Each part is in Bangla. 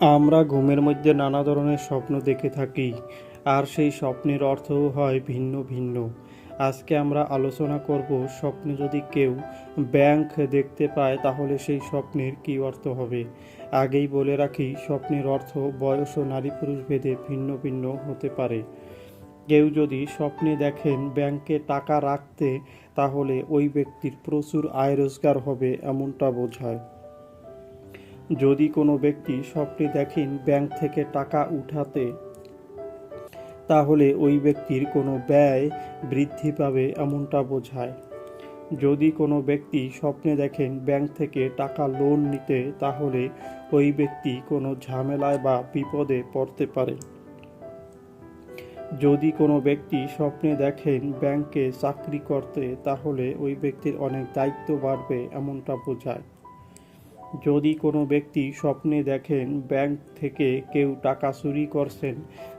আমরা ঘুমের মধ্যে নানা ধরনের স্বপ্ন দেখে থাকি, আর সেই স্বপ্নের অর্থও হয় ভিন্ন ভিন্ন। আজকে আমরা আলোচনা করব স্বপ্নে যদি কেউ ব্যাংক দেখতে পায়, তাহলে সেই স্বপ্নের কী অর্থ হবে? আগেই বলে রাখি, স্বপ্নের অর্থ বয়স ও নারী পুরুষ ভেদে ভিন্ন ভিন্ন হতে পারে। কেউ যদি স্বপ্নে দেখেন ব্যাংকে টাকা রাখতে, তাহলে ওই ব্যক্তির প্রচুর আয় রোজগার হবে, এমনটা বোঝায়। যদি কোনো ব্যক্তি স্বপ্নে দেখেন ব্যাংক থেকে টাকা উঠাতে, তাহলে ওই ব্যক্তির কোনো ব্যয় বৃদ্ধি পাবে এমনটা বোঝায়। যদি কোনো ব্যক্তি স্বপ্নে দেখেন ব্যাংক থেকে টাকা লোন নিতে, তাহলে ওই ব্যক্তি কোনো ঝামেলায় বা বিপদে পড়তে পারে। যদি কোনো ব্যক্তি স্বপ্নে দেখেন ব্যাংকে চাকরি করতে, তাহলে ওই ব্যক্তির অনেক দায়িত্ব বাড়বে এমনটা বোঝায়। যদি কোনো ব্যক্তি স্বপ্নে দেখেন ব্যাংক থেকে কেউ টাকা চুরি করছেন,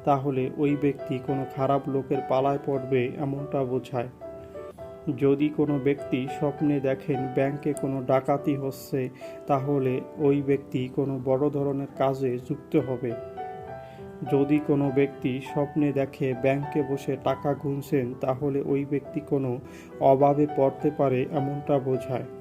তাহলে ওই ব্যক্তি কোনো খারাপ লোকের পালায় পড়বে এমনটা বোঝায়। যদি কোনো ব্যক্তি স্বপ্নে দেখেন ব্যাংকে কোনো ডাকাতি হচ্ছে, তাহলে ওই ব্যক্তি কোনো বড় ধরনের কাজে যুক্ত হবে। যদি কোনো ব্যক্তি স্বপ্নে দেখে ব্যাংকে বসে টাকা গুনছেন, তাহলে ওই ব্যক্তি কোনো অভাবে পড়তে পারে এমনটা বোঝায়।